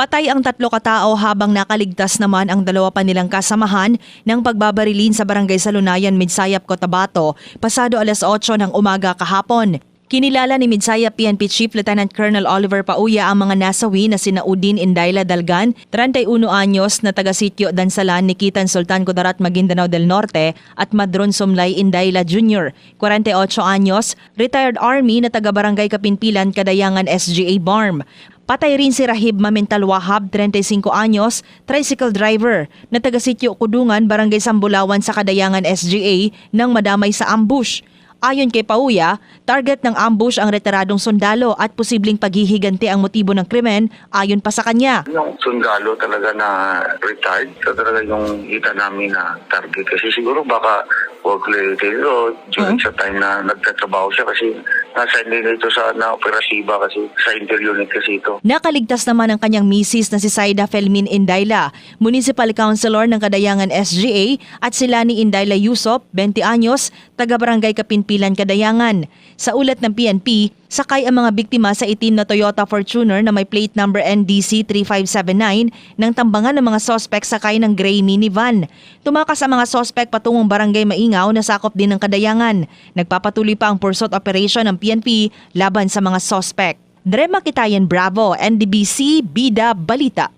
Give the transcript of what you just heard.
Patay ang tatlo katao habang nakaligtas naman ang dalawa pa nilang kasamahan ng pagbabarilin sa barangay Salunayan, Midsayap, Cotabato, pasado alas 8 ng umaga kahapon. Kinilala ni Midsayap PNP Chief Lieutenant Colonel Oliver Pauya ang mga nasawi na sina Udin Indayla Dalgan, 31 anyos na taga-sityo Dansalan ni Kitan Sultan Kudarat Maguindanao del Norte at Madron Sumlay Indayla Jr., 48 anyos, retired army na taga-barangay Kapinpilan, Kadayangan SGA Barm. Patay rin si Rahib Mamental Wahab, 35 anyos, tricycle driver, na taga-sityo Kudungan, Barangay Sambulawan sa Kadayangan SGA nang madamay sa ambush. Ayon kay Pauya, target ng ambush ang retiradong sundalo at posibleng paghihiganti ang motibo ng krimen ayon pa sa kanya. Yung sundalo talaga na retired, so talaga yung kita namin na target. Kasi siguro baka work related o during sa time na nagtatrabaho siya kasi nasa din ito sa na kasi sa inter unit kasi ito. Nakaligtas naman ang kanyang misis na si Saida Felmin Indayla, Municipal Councilor ng Kadayangan SGA at sila ni Indayla Yusop, 20 anyos, taga-barangay Kapinpilan, Kadayangan. Sa ulat ng PNP, sakay ang mga biktima sa itim na Toyota Fortuner na may plate number NDC 3579 nang tambangan ng mga sospek sakay ng gray minivan. Tumakas ang mga sospek patungong barangay Maingaw na sakop din ng Kadayangan. Nagpapatuloy pa ang pursuit operation ng PNP laban sa mga sospek. Drema Kitayan Bravo, NDBC, Bida, Balita.